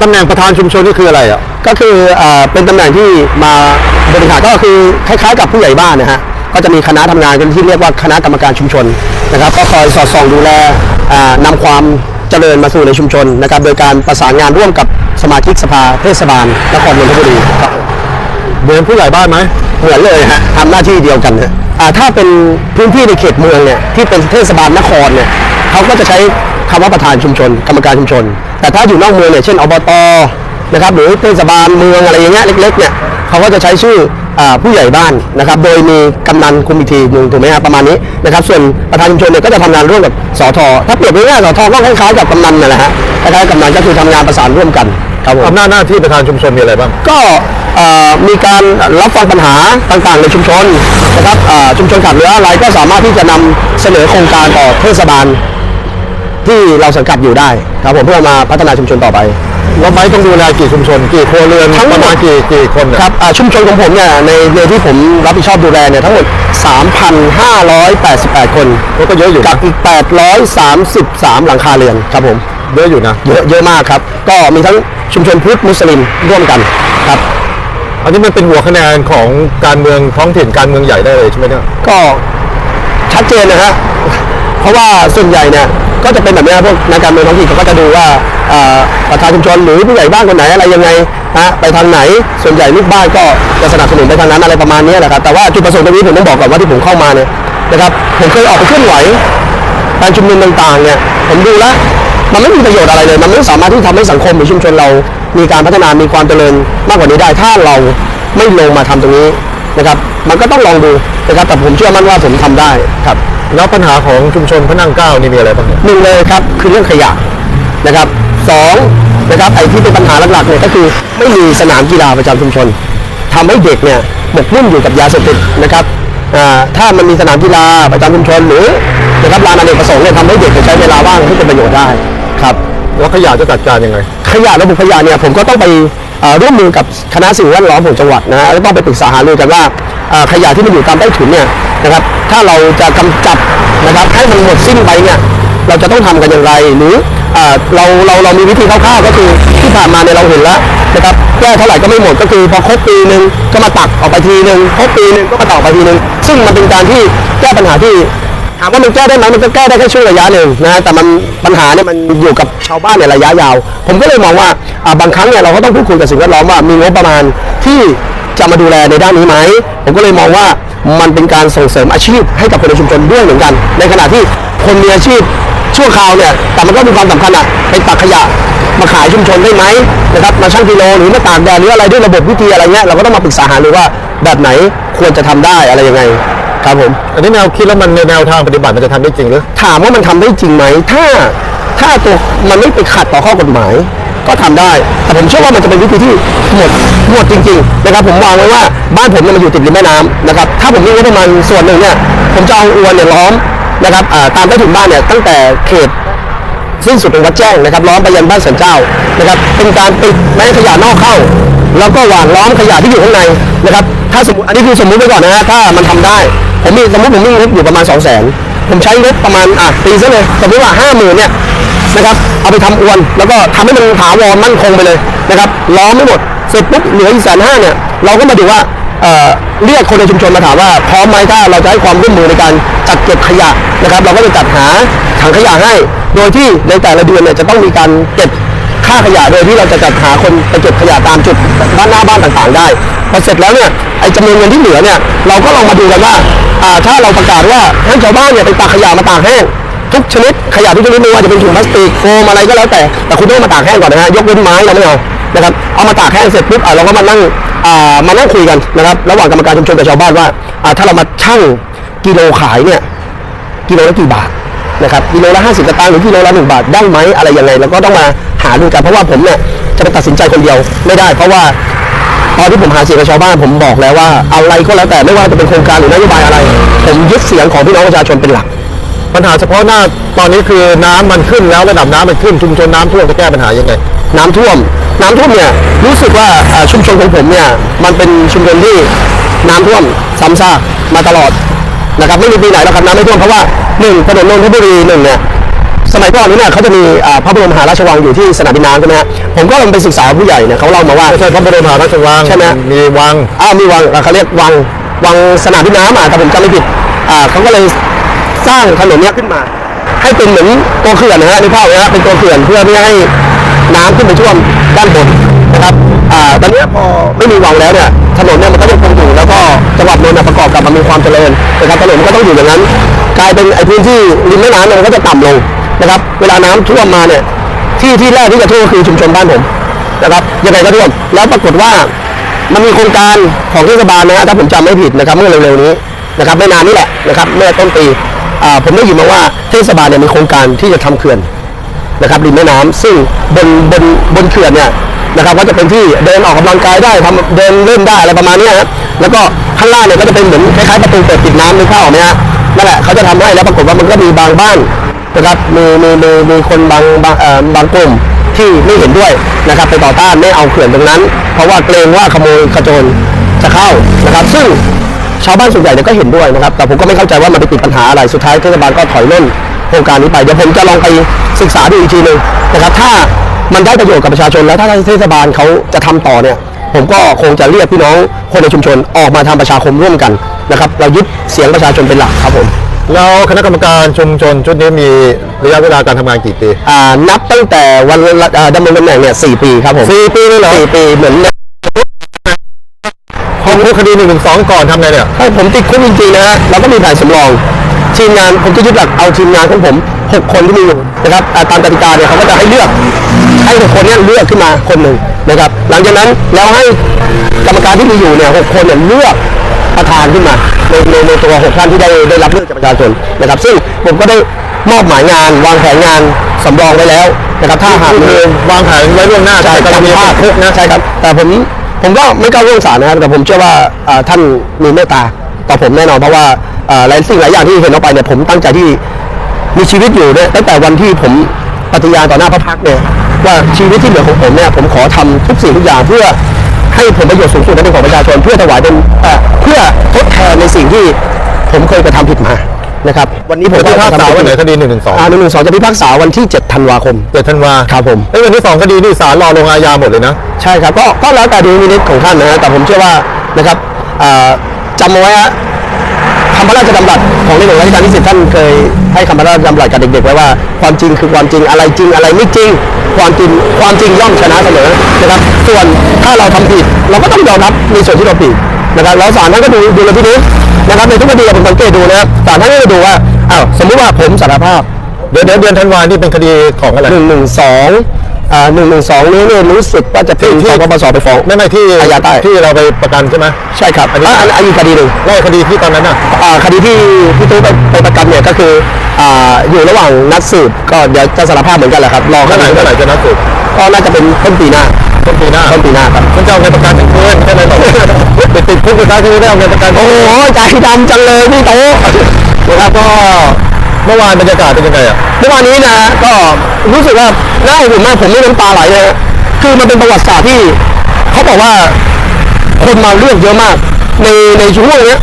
ตำแหน่งประธานชุมชนนี่คืออะไรอะ ก็คือเอ่อเป็นตำแหน่งที่มาบริหารก็คือคล้ายๆกับผู้ใหญ่บ้านนะฮะก็จะมีคณะทำงานกันที่เรียกว่าคณะกรรมการชุมชนนะครับ ก็คอยสอดส่องดูแลอ่านำความเจริญมาสู่ในชุมชนนะครับ โดยการประสานงานร่วมกับสมาชิกสภาเทศบาลนครนนทบุรีครับเหมือนผู้ใหญ่บ้านไหม เหมือนเลยฮะทำหน้าที่เดียวกันฮะอ่าถ้าเป็นพื้นที่ในเขตเมืองเนี่ยที่เป็นเทศบาลนครเนี่ย เขาก็จะใช้คำว่าประธานชุมชน กรรมการชุมชน แต่ถ้าอยู่นอกเมืองเนี่ยเช่นอบตนะครับหรือเทศบาลเมืองอะไรอย่างเงี้ยเล็กๆเนี่ยเขาก็จะใช้ชื่ออาผู้ใหญ่บ้านนะครับโดยมีกำนันคุมอีกทีหนึ่งถูกไหมครับประมาณนี้นะครับส่วนประธานชุมชนเนี่ยก็จะทำงานร่วมกับสทถ้าเปรียบง่ายๆสทก็คล้ายๆกับกำนันนั่นแหละฮะคล้ายๆกับกำนันก็คือทำงานประสานร่วมกันครับผมอำนาจหน้าที่ประธานชุมชนมีอะไรบ้างก็เอ่อมีการรับฟังปัญหาต่างๆในชุมชนนะครับเอ่อชุมชนขาดเหลืออะไรก็สามารถที่จะนำเสนอโครงการต่อเทศบาล ที่เราสังกัดอยู่ได้ครับผมเพื่อมาพัฒนาชุมชนต่อไป แล้วไม้ต้องดูแลกี่ชุมชน กี่ครัวเรือนทั้งหมด ประมาณกี่กี่คนเนี่ยครับอ่าชุมชนของผมเนี่ยในในที่ผมรับผิดชอบดูแลเนี่ยทั้งหมด 3,588 คนก็เยอะอยู่กันะบอีก 833 หลังคาเรือนครับผมเยอะอยู่นะเยอะเยอะมากครับ ก็มีทั้งชุมชนพุทธมุสลิมร่วมกันครับ อันนี้มันเป็นหัวคะแนนของการเมืองท้องถิ่นการเมืองใหญ่ได้เลยใช่ไหมเนี่ย ก็ชัดเจนนะฮะ เพราะว่าส่วนใหญ่เนี่ย ก็จะเป็นแบบนี้พวกนักการเมืองท้องถิ่นเขาก็จะดูว่าประธานชุมชนหรือผู้ใหญ่บ้านคนไหนอะไรยังไงนะไปทางไหนส่วนใหญ่ลูกบ้านก็จะสนับสนุนไปทางนั้นอะไรประมาณนี้แหละครับแต่ว่าจุดประสงค์ตรงนี้ผมต้องบอกก่อนว่าที่ผมเข้ามาเนี่ยนะครับผมเคยออกไปเคลื่อนไหวการชุมนุมต่างๆเนี่ยผมดูแล้วมันไม่มีประโยชน์อะไรเลย มันไม่สามารถที่ทำให้สังคมหรือชุมชนเรา มีการพัฒนามีความเจริญมากกว่านี้ได้ ถ้าเราไม่ลงมาทำตรงนี้นะครับ มันก็ต้องลองดูนะครับแต่ผมเชื่อมั่นว่าผมทำได้ครับ แล้วปัญหาของชุมชนพระนั่งเกล้านี่มีอะไรบ้างเนี่ยหนึ่งเลยครับคือเรื่องขยะนะครับสองนะครับไอ้ที่เป็นปัญหาหลักๆเนี่ยก็คือไม่มีสนามกีฬาประจำชุมชนทำให้เด็กเนี่ยหมกมุ่นอยู่กับยาเสพติดนะครับอ่าถ้ามันมีสนามกีฬาประจำชุมชน หรือนะครับลานอเนกประสงค์เนี่ยทำให้เด็กไปใช้เวลาว่างให้เป็นประโยชน์ได้ครับแล้วขยะจะจัดการยังไง ขยะระบบขยะเนี่ยผมก็ต้องไปเอ่อ ร่วมมือกับคณะสิ่งแวดล้อมของจังหวัดนะฮะแล้วต้องไปปรึกษาหารือกันว่าขยะที่มันอยู่ตามใต้ถุนเนี่ยนะครับถ้าเราจะกำจัดนะครับให้มันหมดสิ้นไปเนี่ยเราจะต้องทำกันอย่างไรหรือเอ่อเราเราเรามีวิธีคร่าวๆก็คือที่ผ่านมาเนี่ยเราเห็นแล้วนะครับแก้เท่าไหร่ก็ไม่หมดก็คือพอครบปีหนึ่งก็มาตักออกไปทีหนึ่งครบปีหนึ่งก็มาตักออกไปทีหนึ่งซึ่งมันเป็นการที่แก้ปัญหาที่ ถามว่ามันแก้ได้ไหมมันก็แก้ได้แค่ช่วงระยะหนึ่งนะแต่มันปัญหาเนี่ยมันอยู่กับชาวบ้านเนี่ยระยะยาว ผมก็เลยมองว่าบางครั้งเนี่ยเราก็ต้องพูดคุยกับสิ่งแวดล้อมว่ามีงบประมาณที่จะมาดูแลในด้านนี้ไหมผมก็เลยมองว่ามันเป็นการส่งเสริมอาชีพให้กับคนในชุมชนด้วยเหมือนกัน ในขณะที่คนมีอาชีพชั่วคราวเนี่ยแต่มันก็มีความสำคัญอะไปตักขยะมาขายชุมชนได้ไหมนะครับมาชั่งกิโลหรือมาตากแดดหรืออะไรด้วยระบบวิธีอะไรเงี้ยเราก็ต้องมาปรึกษาหารือว่าแบบไหนควรจะทำได้อะไรยังไง ครับผม อันนี้แนวคิดแล้วมันในแนวทางปฏิบัติมันจะทำได้จริงหรือ ถามว่ามันทำได้จริงไหม ถ้าถ้าตัวมันไม่ไปขัดต่อข้อกฎหมาย ก็ทำได้ แต่ผมเชื่อว่ามันจะเป็นวิธีที่หมดหมดจริง ๆ นะครับ ผมวางไว้ว่าบ้านผมเนี่ยมันอยู่ติดริมแม่น้ำนะครับ ถ้าผมมีงบประมาณส่วนหนึ่งเนี่ย ผมจะเอาอวนเนี่ยล้อมนะครับอ่าตามใต้ถุนบ้านเนี่ยตั้งแต่เขต สิ้นสุดตรงวัดแจ้งนะครับล้อมไปยันบ้านสันเจ้านะครับเป็นการปิดไม่ให้ขยะนอกเข้า แล้วก็หว่านล้อมขยะที่อยู่ข้างในนะครับถ้าสมมติอันนี้คือสมมุติไว้ก่อนนะฮะถ้ามันทำได้ ผมมีสมมติผมมีงบอยู่ประมาณ 2 0 0 0 0นผมใช้งบประมาณอะตีซะเลยสมมติว่าห้าหมื่นเนี่ยนะครับเอาไปทำอวน แล้วก็ทำให้มันถาวรมั่นคงไปเลยนะครับล้อมไม่หมดเสร็จปุ๊บเหลืออีกแสนห้าเนี่ยเราก็มาดูว่าเอ่อเรียกคนในชุมชนมาถามว่าพร้อมไหมถ้าเราจะให้ความร่วมมือในการจัดเก็บขยะนะครับ เราก็จะจัดหาถังขยะให้ โดยที่ในแต่ละเดือนเนี่ยจะต้องมีการเก็บ ค่าขยะโดยที่เราจะจัดหาคนไปเก็บขยะตามจุดด้านหน้าบ้านต่างๆ ได้พอเสร็จแล้วเนี่ยไอ้จำนวนเงินที่เหลือเนี่ยเราก็ลองมาดูกันว่าอ่าถ้าเราประกาศว่าให้ชาวบ้านเนี่ยไปตักขยะมาตากแห้งทุกชนิดขยะทุกชนิดไม่ว่าจะเป็นถุงพลาสติกโฟมอะไรก็แล้วแต่แต่คุณต้องมาตากแห้งก่อนนะฮะยกเว้นไม้เราไม่เอานะครับเอามาตากแห้งเสร็จปุ๊บเราก็มานั่งอ่ามานั่งคุยกันนะครับระหว่างกรรมการชุมชนกับชาวบ้านว่าถ้าเรามาชั่งกิโลขายเนี่ยกิโลละกี่บาท นะครับกิโลละ50สตางค์หรือกิโลละ1บาทได้ไหมอะไรยังไงเราก็ต้องมาหาดูกันเพราะว่าผมเนี่ยจะไปตัดสินใจคนเดียวไม่ได้ เพราะว่าตอนที่ผมหาเสียงกับชาวบ้านผมบอกแล้วว่าอะไรก็แล้วแต่ไม่ว่าจะเป็นโครงการหรือนโยบายอะไร ผมยึดเสียงของพี่น้องประชาชนเป็นหลัก ปัญหาเฉพาะหน้าตอนนี้คือน้ำมันขึ้นแล้วระดับน้ำมันขึ้นชุมชนน้ำท่วมจะแก้ปัญหายังไงน้ำท่วม น้ำท่วมเนี่ยรู้สึกว่าอ่าชุมชนของผมเนี่ยมันเป็นชุมชนที่น้ำท่วมซ้ำซากมาตลอด นะครับไม่มีปีไหนหรอกครับน้ำไม่ท่วมเพราะว่าหนึ่งถนนนนทบุรีหนึ่งเนี่ยสมัยก่อนนี้เนี่ยเขาจะมีอ่าพระบรมมหาราชวังอยู่ที่สนามบินน้ำใช่ไหมฮะผมก็ลองไปศึกษาผู้ใหญ่เนี่ยเขาเล่ามาว่าไม่ใช่พระบรมมหาราชวังใช่ไหมมีวังอ้าวมีวังอ่าเขาเรียกวังวังสนามบินน้ำอะถ้าผมจำไม่ผิดอ่าเขาก็เลยสร้างถนนเนี้ยขึ้นมา ให้เป็นเหมือนตัวเขื่อนนะฮะในภาพนะฮะเป็นตัวเขื่อนเพื่อไม่ให้ น้ำขึ้นไปท่วมด้านบนนะครับอ่าตอนนี้พอไม่มีวังแล้วเนี่ยถนนเนี่ยมันก็ยังคงอยู่แล้วก็จังหวัดนนท์ประกอบกับมันมีความเจริญนะครับถนนมันก็ต้องอยู่อย่างนั้น กลายเป็นไอ้พื้นที่ริมแม่น้ำเนี่ยมันก็จะต่ำลงนะครับ เวลาน้ำท่วมมาเนี่ยที่ที่แรกที่จะท่วมก็คือชุมชนบ้านผมนะครับยังไงก็ท่วมแล้วปรากฏว่ามันมีโครงการของเทศบาลนะฮะถ้าผมจำไม่ผิดนะครับเมื่อเร็วๆนี้นะครับไม่นานนี้แหละนะครับเมื่อต้นปีผมได้ยินมาว่าเทศบาลเนี่ยมีโครงการที่จะทำเขื่อน นะครับริมแม่น้ำซึ่งบนบนบนเขื่อนเนี่ยนะครับก็จะเป็นที่เดินออกกำลังกายได้ทำเดินเล่นได้อะไรประมาณนี้ยฮะแล้วก็ข้างล่างเนี่ยก็จะเป็นเหมือนคล้ายๆประตูเปิดปิดน้ำนึกภาพออกไหมฮะนั่นแหละเขาจะทำให้แล้วปรากฏว่ามันก็มีบางบ้านนะครับมีมีมีมีคนบางบางเอ่อบางกลุ่มที่ไม่เห็นด้วยนะครับไปต่อต้านไม่เอาเขื่อนตรงนั้น เพราะว่าเกรงว่าขโมยขจรจะเข้านะครับ ซึ่งชาวบ้านส่วนใหญ่เนี่ยก็เห็นด้วยนะครับ แต่ผมก็ไม่เข้าใจว่ามันไปติดปัญหาอะไรสุดท้ายเทศบาลก็ถอยร่นโครงการนี้ไปเดี๋ยวผมจะลองไป ศึกษาดูอีกทีหนึงนะครับถ้ามันได้ประโยชน์กับประชาชนแล้วถ้าเทศบาลเขาจะทำต่อเนี่ยผมก็คงจะเรียกพี่น้องคนในชุมชนออกมาทำประชาคมร่วมกันนะครับเรายึดเสียงประชาชนเป็นหลักครับผมแล้วคณะกรรมการชุมชนชุดนี้มีระยะเวลาการทำงานกี่ปีอ่านับตั้งแต่วันอ่าดำรงตำแหน่งเนี่ยสี่ปีครับผมสี่ปีเลยเหรอสี่ปีเหมือนพอพูดคดีหนึ่งหนึ่งสองก่อนทำไงเนี่ยถ้าผมติดคุกจริงๆนะฮะเราก็มีแผนสำรอง ทีมงานผมจะยึดหลักเอาทีมงานของผม 6 คนที่มีอยู่นะครับอ่าตามกติกาเนี่ยเขาก็จะให้เลือกให้หกคนเนี้เลือกขึ้นมาคนหนึ่งนะครับ หลังจากนั้นแล้วให้กรรมการที่มีอยู่เนี่ยหกคนเนี่ยเลือกประธานขึ้นมาในในในตัวหกท่านที่ได้ได้รับเลือกจากประชาชนนะครับ ซึ่งผมก็ได้มอบหมายงาน วางแผนงานสำรองไว้แล้วนะครับถ้าหากก็มีคือวางแผนไว้ล่วงหน้าใช่กรณีจำพลาดคุกนะใช่ครับแต่ผมผมก็ไม่ก้าวล่วงศาลนะครับแต่ผมเชื่อว่าอ่าท่านมีเมตตา ต่อผมแน่นอนเพราะว่าอ่าหลายสิ่งหลายอย่างที่เห็นออกไปเนี่ยผมตั้งใจที่มีชีวิตอยู่เนี่ยตั้งแต่วันที่ผมปฏิญาณต่อหน้าพระพักตร์เนี่ยว่าชีวิตที่เหลือของผมเนี่ยผมขอทำทุกสิ่งทุกอย่างเพื่อให้ผลประโยชน์สูงสุดนั้นเป็นของประชาชนเพื่อถวายเป็นเอ่อเพื่อทดแทนในสิ่งที่ผมเคยกระทำผิดมานะครับวันนี้ผมจะพิพากษาวันไหนคดีหนึ่งหนึ่งสองอ่าหนึ่งหนึ่งสองจะพิพากษาวันที่7ธันวาคมเจ็ดธันวาครับผมเอ้ยวันที่สองคดีนี่ศาลรอลงอาญาหมดเลยนะ ใช่ครับ ก็ก็แล้วแต่ดุลพินิจของท่านนะฮะแต่ผมเชื่อว่านะครับอ่าจำเอาไว้ฮะคำพระราชดำรัสของในหลวงรัชกาลที่สิบท่านเคยให้คำพระราชดำรัสกับเด็กๆไว้ว่าความจริงคือความจริงอะไรจริงอะไรไม่จริง ความจริงความจริงย่อมชนะเสมอนะครับ ส่วนถ้าเราทำผิดเราก็ต้องยอมรับในส่วนที่เราผิดนะครับแล้วศาลท่านก็ดูดูลพินิจนะครับในทุกคดีผมสังเกตดูนะครับศาลท่านก็จะดูว่าอ้าวสมมุติว่าผมสารภาพเดี๋ยวเดือนธันวานี่เป็นคดีของอะไรหนึ่งหนึ่งสอง หนึ่งหนึ่งสองนี้เนี่ยรู้สึกว่าจะเป็นที่ที่ปปสไปฟ้อง ไม่ไม่ที่อาญาใต้ ที่เราไปประกันใช่ไหม ใช่ครับอันนี้ อ่าอันอันนี้คดีหนึ่งว่าคดีที่ตอนนั้นน่ะ อ่าคดีที่พี่ตู้ไปไปประกันเนี่ยก็คืออ่าอยู่ระหว่างนัดสืบก็เดี๋ยวจะสารภาพเหมือนกันแหละครับรอเมื่อไหร่เมื่อไหร่จะนัดสืบก็น่าจะเป็นต้นปีหน้าต้นปีหน้าต้นปีหน้าครับ มันจะเอาเงินประกันเป็นเพื่อนใช่ไหมต่อไปติดคุกไปซะที่ไม่ได้เอาเงินประกันโอ้โหใจดำจังเลยพี่โตนะครับก็ เมื่อวานบรรยากาศเป็นยังไงอะ เมื่อวานนี้นะก็รู้สึกว่า น่าอบอุ่นมากผมนี่น้ำตาไหลเลยคือมันเป็นประวัติศาสตร์ที่เขาบอกว่าคนมาเลือกเยอะมาก ในในช่วงเนี้ย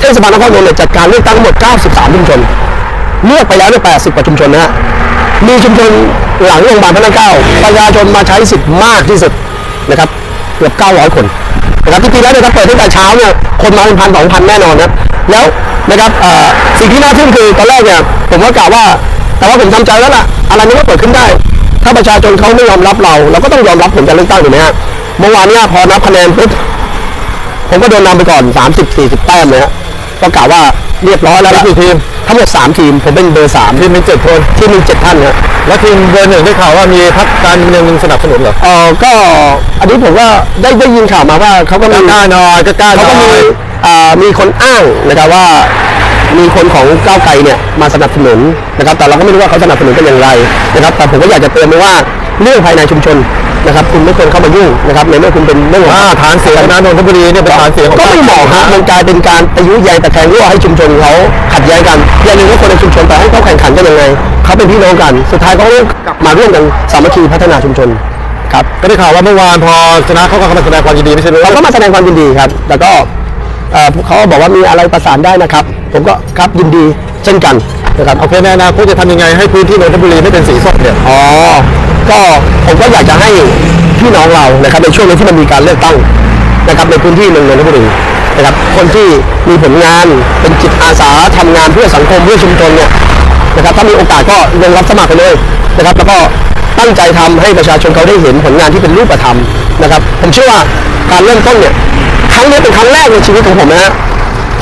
เทศบาลนครนนท์จัดการเลือกตั้งหมด 93 ชุมชน เลือกไปแล้วเนี่ย80 กว่าชุมชนนะฮะมีชุมชนหลังโรงพยาบาลพระนั่งเก้าประชาชนมาใช้สิทธิ์มากที่สุดนะครับเกือบ 900 คนนะครับที่จริงแล้วเนี่ยถ้าเปิดตั้งแต่เช้าเนี่ยคนมาเป็นพันสองพันแน่นอนนะแล้วนะครับสิ่งที่น่าทึ่งคือตอนแรกเนี่ยผมก็กล่าวว่า แต่ว่าผมทำใจแล้วล่ะอะไรมันก็เกิดขึ้นได้ ถ้าประชาชนเขาไม่ยอมรับเรา เราก็ต้องยอมรับผลการเลือกตั้งถูกไหมฮะเมื่อวานเนี่ยพอนับคะแนนปุ๊บผมก็โดนนำไปก่อน 30 40 แต้มเลยฮะก็กล่าวว่าเรียบร้อยแล้วล่ะมีกี่ทีมทั้งหมด3ทีม ผมเป็นเบอร์3ทีมมีเจ็ดคนทีมหนึ่งเจ็ดท่านครับแล้วทีมเบอร์หนึ่งได้ข่าวว่ามีพรรคการเมืองหนึ่งสนับสนุนเหรอเออก็อันนี้ผมว่าได้ได้ยินข่าวมาว่าเขาก็มีกล้าหน่อยก็กล้าหเขาน่ก็อมียอ่ามีคนอ้างนะครับว่า มีคนของก้าวไกลเนี่ยมาสนับสนุนนะครับ แต่เราก็ไม่รู้ว่าเขาสนับสนุนกันอย่างไรนะครับ แต่ผมก็อยากจะเตือนไปว่าเรื่องภายในชุมชนนะครับ คุณไม่ควรเข้ามายุ่งนะครับในเมื่อคุณเป็นเรื่องของอ่าฐานเสียงนะนนทบุรีเนี่ยเป็นฐานเสียงของก็ไม่เหมาะครับมันกลายเป็นการไปยุแยงตะแคงรั่วให้ชุมชนเขาขัดแย้งกันอย่างหนึ่งว่าคนในชุมชนแต่ให้เขาแข่งขันกันยังไงเขาเป็นพี่น้องกัน สุดท้ายเขาก็กลับมาร่วมกันสามัคคีพัฒนาชุมชนครับก็ได้ข่าวว่าเมื่อวานพอชนะเขาก็เข้ามาแสดงความยินดีไม่ใช่หรือเราก็มาแสดงความยินดีครับ แล้วก็ เอ่อเขาก็บอกว่ามีอะไรประสานได้นะครับผผมก็ครับยินดีเช่นกันนะครับโอเคในอนาคตจะทำยังไงให้พื้นที่นนทบุรีไม่เป็นสีส้มเนี่ยอ๋อก็ผมก็อยากจะให้พี่น้องเรานะครับในช่วงนี้ที่มันมีการเลือกตั้งนะครับในพื้นที่เมืองนนทบุรีนะครับคนที่มีผลงานเป็นจิตอาสาทำงานเพื่อสังคมเพื่อชุมชนเนี่ยนะครับถ้ามีโอกาสก็ลงรับสมัครไปเลยนะครับแล้วก็ตั้งใจทำให้ประชาชนเขาได้เห็นผลงานที่เป็นรูปธรรมนะครับผมเชื่อว่าการเริ่มต้นเนี่ย ครั้งนี้เป็นครั้งแรกในชีวิตของผมนะฮะ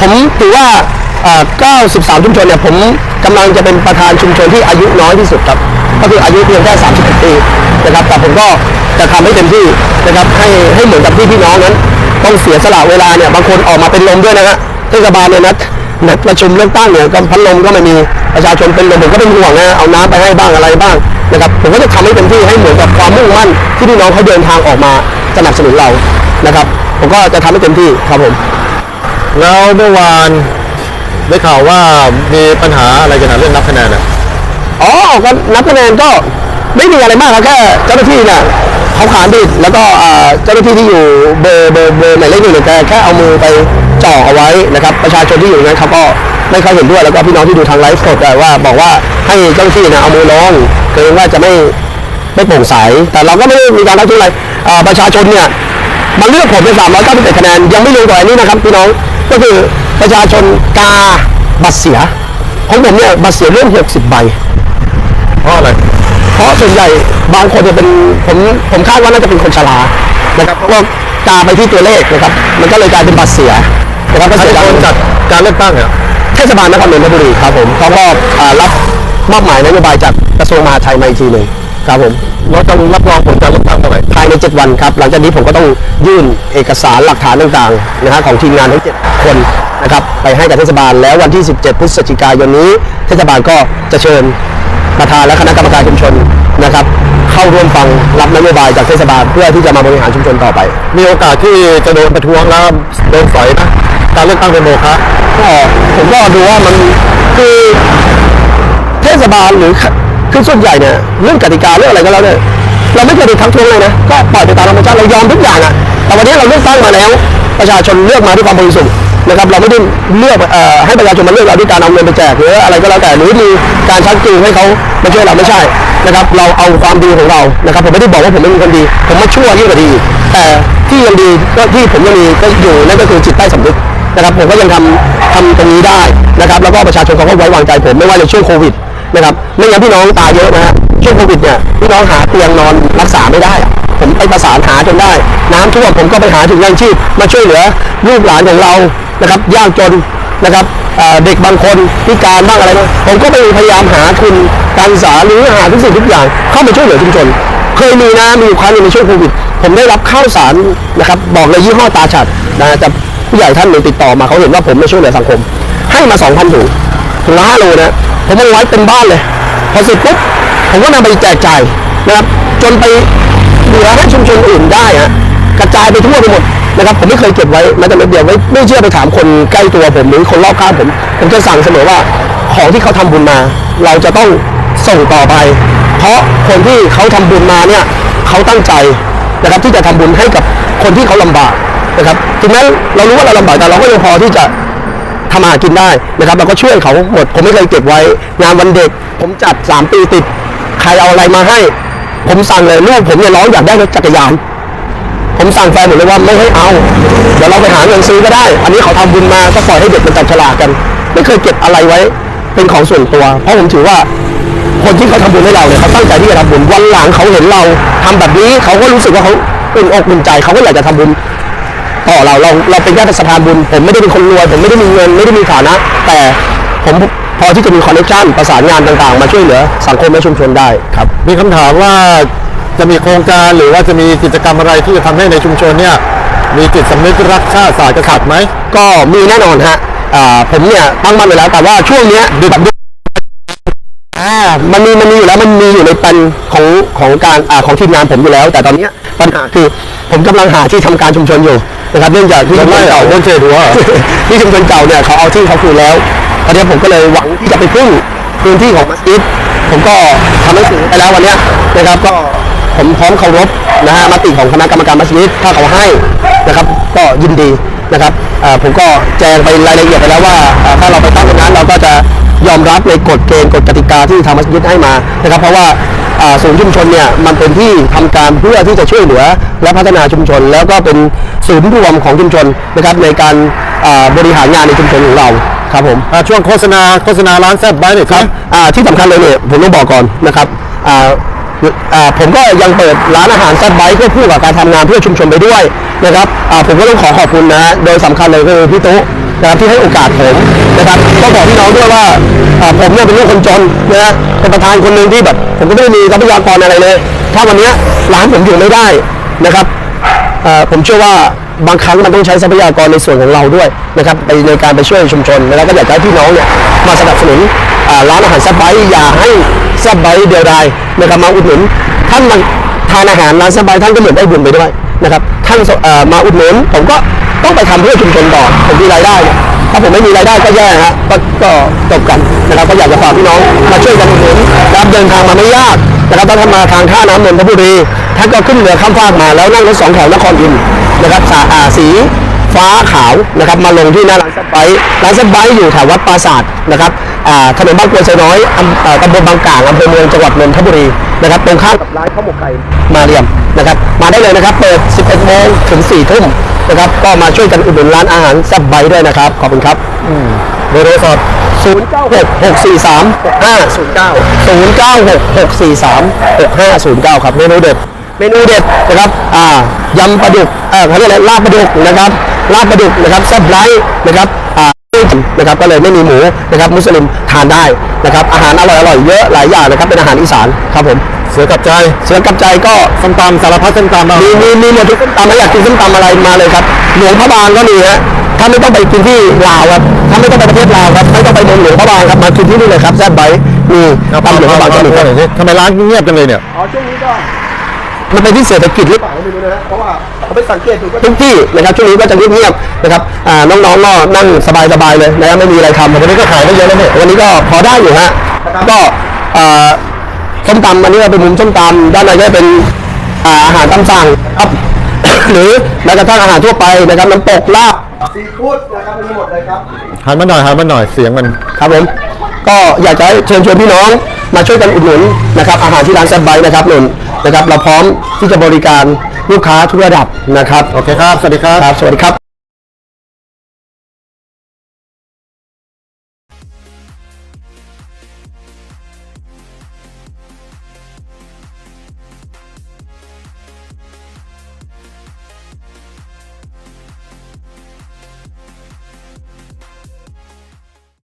ผมถือว่า93 ชุมชนเนี่ยผมกำลังจะเป็นประธานชุมชนที่อายุน้อยที่สุดครับ ก็คืออายุเพียงแค่31ปีนะครับแต่ผมก็จะทำให้เต็มที่นะครับให้ให้เหมือนกับที่พี่น้องนั้น ต้องเสียสละเวลาเนี่ยบางคนออกมาเป็นลมด้วยนะฮะเทศบาลเนี่ยนัดนัดประชุมเลือกตั้งเนี่ยก็พัดลมก็ไม่มีประชาชนเป็นลมผมก็เป็นห่วงนะเอาน้ำไปให้บ้างอะไรบ้างนะครับผมก็จะทำให้เต็มที่ให้เหมือนกับความมุ่งมั่นที่พี่น้องเขาเดินทางออกมาสนับสนุนเรานะครับ ผมก็จะทำให้เต็มที่ครับผม แล้วเมื่อวานได้ข่าวว่ามีปัญหาอะไรกันนะเรื่องนับคะแนนอะอ๋อก็นับคะแนนก็ไม่มีอะไรมากครับแค่เจ้าหน้าที่เนี่ยเขาขานผิดแล้วก็อ่าเจ้าหน้าที่ที่อยู่เบอร์เบอร์เบอร์หมายเลขหนึ่งเนี่ยแกแค่เอามือไปจ่อเอาไว้นะครับ ประชาชนที่อยู่นั้นเขาก็ไม่ค่อยเห็นด้วยแล้วก็พี่น้องที่ดูทางไลฟ์สดอะว่าบอกว่าให้เจ้าหน้าที่เนี่ยเอามือลงเกรงว่าจะไม่ไม่โปร่งใสแต่เราก็ไม่ได้มีการรับทุกอะไรอ่าประชาชนเนี่ย มาเลือกผมเป็น391คะแนนยังไม่รวมกว่าอันนี้นะครับพี่น้องก็คือประชาชนกาบัตรเสียของผมเนี่ยบัตรเสียเรื่อง 60 ใบ เพราะอะไร เพราะส่วนใหญ่บางคนจะเป็นผมผมคาดว่าน่าจะเป็นคนชรานะครับเพราะว่ากาไปที่ตัวเลขนะครับ มันก็เลยกลายเป็นบัตรเสียนะครับก็ใครเสียเป็นดายคนจัดการเลือกตั้งอะเทศบาลนครนนทบุรีครับผมเขาก็อ่ารับมอบหมายนโยบายจากกระทรวงมหาดไทยมาอีกทีหนึ่ง ครับผมเราต้องรับรองผลการเลือกตั้งเมื่อไหร่ภายใน 7 วันครับ หลังจากนี้ผมก็ต้องยื่นเอกสารหลักฐานต่างๆนะฮะของทีมงานทั้ง 7 คนนะครับไปให้กับเทศบาลแล้ววันที่ 17 พฤศจิกายนนี้ เทศบาลก็จะเชิญประธานและคณะกรรมการชุมชนนะครับเข้าร่วมฟังรับนโยบายจากเทศบาลเพื่อที่จะมาบริหารชุมชนต่อไป มีโอกาสที่จะโดนประท้วงแล้วโดนสอยนะการเลือกตั้งเป็นโมฆะก็ผมก็ดูว่ามันคือเทศบาลหรือ คือส่วนใหญ่เนี่ยเรื่องกติกาเรื่องอะไรก็แล้วเนี่ยเราไม่เคยโดนทักท้วงเลยนะก็ปล่อยไปตามธรรมชาติเรายอมทุกอย่างอะแต่วันนี้เราเลือกตั้งมาแล้ว ประชาชนเลือกมาด้วยความบริสุทธิ์นะครับเราไม่ได้เลือกเอ่อให้ประชาชนมาเลือกเราด้วยการเอาเงินไปแจกหรืออะไรก็แล้วแต่หรือมีการชักจูงให้เขามาช่วยเราไม่ใช่นะครับเราเอาความดีของเรานะครับผมไม่ได้บอกว่าผมไม่มีคนดี ผมมาชั่วยิ่งกว่าดี แต่ที่ยังดีก็ที่ผมยังมีก็อยู่นั่นก็คือจิตใต้สำนึกนะครับผมก็ยังทำทำตรงนี้ได้นะครับแล้วก็ประชาชนเขาก็ไว้วางใจผมไม่ว่าในช่วงโควิด นะครับไม่งั้นพี่น้องตายเยอะนะฮะช่วงโควิดเนี่ยพี่น้องหาเตียงนอนรักษาไม่ได้ ผมไปประสานหาจนได้ น้ำท่วมผมก็ไปหาถึงยังชีพมาช่วยเหลือลูกหลานของเรานะครับยากจนนะครับเด็กบางคนพิการบ้างอะไรบ้างผมก็ไปพยายามหาทุนการศึกษาหรือหาทุกสิ่งทุกอย่างเข้ามาช่วยเหลือชุมชนเคยมีนะมีอยู่ครั้งนึงในช่วงโควิดผมได้รับข้าวสารนะครับบอกเลยยี่ห้อตาฉัดนะจะผู้ใหญ่ท่านหนึ่งติดต่อมาเขาเห็นว่าผมไม่ช่วยเหลือสังคม ให้มา2,000ถุงถุงละ5โลนะ ผมเอาไว้เต็มบ้านเลย พอเสร็จปุ๊บผมก็นำไปแจกจ่ายนะครับจนไปเหลือให้ชุมชนอื่นได้ฮะกระจายไปทั่วไปหมดนะครับผมไม่เคยเก็บไว้แม้แต่เม็ดเดียวไว้ไม่เชื่อไปถามคนใกล้ตัวผมหรือคนรอบข้างผม ผมจะสั่งเสมอว่าของที่เขาทำบุญมา เราจะต้องส่งต่อไป เพราะคนที่เขาทำบุญมาเนี่ยเขาตั้งใจนะครับที่จะทำบุญให้กับคนที่เขาลำบากนะครับถึงแม้เรารู้ว่าเราลำบากแต่เราก็ยังพอที่จะ ทำอาหารกินได้นะครับเราก็ช่วยเขาหมดผมไม่เคยเก็บไว้ งานวันเด็ก ผมจัด 3 ปีติด ใครเอาอะไรมาให้ ผมสั่งเลยลูกผมเนี่ยร้องอยากได้รถจักรยาน ผมสั่งแฟนผมเลยว่าไม่ให้เอา เดี๋ยวเราไปหาเงินซื้อก็ได้ อันนี้เขาทำบุญมาก็ปล่อยให้เด็กมันจับฉลากกัน ไม่เคยเก็บอะไรไว้เป็นของส่วนตัว เพราะผมถือว่าคนที่เขาทำบุญให้เราเนี่ยเขาตั้งใจที่จะทำบุญวันหลังเขาเห็นเราทำแบบนี้เขาก็รู้สึกว่าเขาอุ่นอกอุ่นใจเขาก็อยากจะทำบุญ ต่อเราเราเราเป็นแค่สะพานบุญ ผมไม่ได้เป็นคนรวย ผมไม่ได้มีเงินไม่ได้มีฐานะ แต่ผมพอที่จะมีคอนเนคชั่นประสานงานต่างๆ มาช่วยเหลือสังคมและชุมชนได้ครับ มีคำถามว่าจะมีโครงการหรือว่าจะมีกิจกรรมอะไรที่จะทำให้ในชุมชนเนี่ยมีจิตสำนึกรักชาติศาสตร์กษัตริย์ไหม ก็มีแน่นอนฮะอ่าผมเนี่ยตั้งมั่นไว้แล้วแต่ว่าช่วงเนี้ยแบบ อ่ามันมีมันมีอยู่แล้วมันมีอยู่ในแปลนของของการอ่าของทีมงานผมอยู่แล้ว แต่ตอนเนี้ยปัญหาคือผมกำลังหาที่ทำการชุมชนอยู่นะครับเนื่องจากที่ชุมชนเก่าโดนเฉดหัวเหรอที่ชุมชนเก่าเนี่ยเขาเอาที่เขาคืนแล้วตอนนี้ผมก็เลยหวังที่จะไปพึ่งพื้นที่ของมัสยิดผมก็ทำหนังสือไปแล้ววันเนี้ยนะครับก็ผมพร้อมเคารพนะฮะมติของคณะกรรมการมัสยิดถ้าเขาให้นะครับก็ยินดีนะครับอ่าผมก็แจ้งไปรายละเอียดไปแล้วว่าอ่าถ้าเราไปตั้งตรงนั้นเราก็จะ ยอมรับในกฎเกณฑ์กฎกติกาที่ทางมัสยิดให้มานะครับ เพราะว่าอ่าศูนย์ชุมชนเนี่ยมันเป็นที่ทำการเพื่อที่จะช่วยเหลือและพัฒนาชุมชน แล้วก็เป็นศูนย์รวมของชุมชนนะครับในการอ่าบริหารงานในชุมชนของเราครับผมอ่าช่วงโฆษณาโฆษณาร้านแซ่บไบเนี่ยครับอ่าที่สำคัญเลยเนี่ยผมต้องบอกก่อนนะครับอ่าอ่าผมก็ยังเปิดร้านอาหารแซ่บไบค์ควบคู่กับการทำงานเพื่อชุมชนไปด้วยนะครับอ่าผมก็ต้องขอขอบคุณนะฮะโดยสำคัญเลยก็คือพี่ตุ๊ นะครับที่ให้โอกาสผมนะครับก็บอกพี่น้องด้วยว่าผมเนี่ยเป็นลูกคนจนนะเป็นประธานคนหนึ่งที่แบบผมก็ไม่ได้มีทรัพยากรอะไรเลย ถ้าวันนี้ร้านผมอยู่ไม่ได้นะครับผมเชื่อว่าบางครั้งมันต้องใช้ทรัพยากรในส่วนของเราด้วยนะครับไปในการไปช่วยชุมชนแล้วก็อยากให้พี่น้องเนี่ยมาสนับสนุนร้านอาหารซ่บไบอย่าให้ซ่บไบเดียวดายนะครับมาอุดหนุนท่านมาทานอาหารร้านซ่บไบท่านก็เหมือนได้บุญไปด้วยนะครับท่านมาอุดหนุนผมก็ ต้องไปทำเพื่อชุมชนต่อผมมีรายได้ ถ้าผมไม่มีรายได้ก็แย่ฮะก็ก็จบกันนะครับก็อยากจะฝากพี่น้องมาช่วยกันอุดหนุนนะครับเดินทางมาไม่ยากนะครับถ้าท่านมาทางท่าน้ำนนทบุรีท่านก็ขึ้นเรือข้ามฟากมาแล้วนั่งรถสองแถวนครอินนะครับสาอาสีฟ้าขาวนะครับมาลงที่หน้าร้านสไปซ์ร้านสไปซ์อยู่แถววัดปราศาสตร์นะครับ ถนนบางกรวยไซน้อยตำบลบางกลางอำเภอเมืองจังหวัดนนทบุรีนะครับตรงข้ามกับร้านข้าวหมกไก่มาเรียมนะครับ มาได้เลยนะครับ เปิด 11โมงถึง4ทุ่มนะครับ ก็มาช่วยกันอุดหนุนร้านอาหารแซับไบด้วยนะครับ ขอบคุณครับเบอร์โทรศัพท์0966436509 ครับเมนูเด็ดเมนูเด็ดนะครับ อ่ายำปลาดุก เอ่อเขาเรียกอะไรลาบปลาดุกนะครับ ลาบปลาดุกนะครับแซ่บไรนะครับ อ่า นะครับก็เลยไม่มีหมูนะครับมุสลิมทานได้นะครับอาหารอร่อยๆเยอะหลายอย่างนะครับเป็นอาหารอีสานครับผมเสือกับใจเสือกับใจก็ส้มตำสารพัดส้มตำเอามีมีมีหมดทุกส้มตำไม่อยากกินส้มตำอะไรมาเลยครับหลวงพระบางก็มีฮะถ้าไม่ต้องไปกินที่ลาวครับถ้าไม่ต้องไปประเทศลาวครับไม่ต้องไปเมืองหลวงพระบางครับมากินที่นี่เลยครับแซ่บไบต์มีเอาตำหลวงพระบางก็มีครับทำไมร้านเงียบจังเลยเนี่ยอ๋อช่วงนี้ก็ มันเป็นที่เศรษฐกิจหรือเปล่าไม่รู้นะเพราะว่าเขาไปสังเกตดูทุกที่นะครับช่วงนี้ก็จะเงียบๆนะครับอ่าน้องๆก็นั่งสบายๆเลยนะครับไม่มีอะไรทำวันนี้ก็ขายไม่เยอะแล้วเนี่ยวันนี้ก็พอได้อยู่ฮะก็อ่าส้มตำอันนี้ก็เป็นมุมส้มตำด้านในก็เป็นอ่าอาหารตามสั่งครับหรือแม้กระทั่งอาหารทั่วไปนะครับน้ำตกลาบซีฟู้ดนะครับมีหมดเลยครับหันมาหน่อยหันมาหน่อยเสียงมันครับผมก็อยากจะให้เชิญชวนพี่น้อง มาช่วยกันอุดหนุนนะครับอาหารที่ร้านแซบไบต์นะครับหนุนนะครับ เราพร้อมที่จะบริการลูกค้าทุกระดับนะครับ โอเคครับ สวัสดีครับ ครับ สวัสดีครับ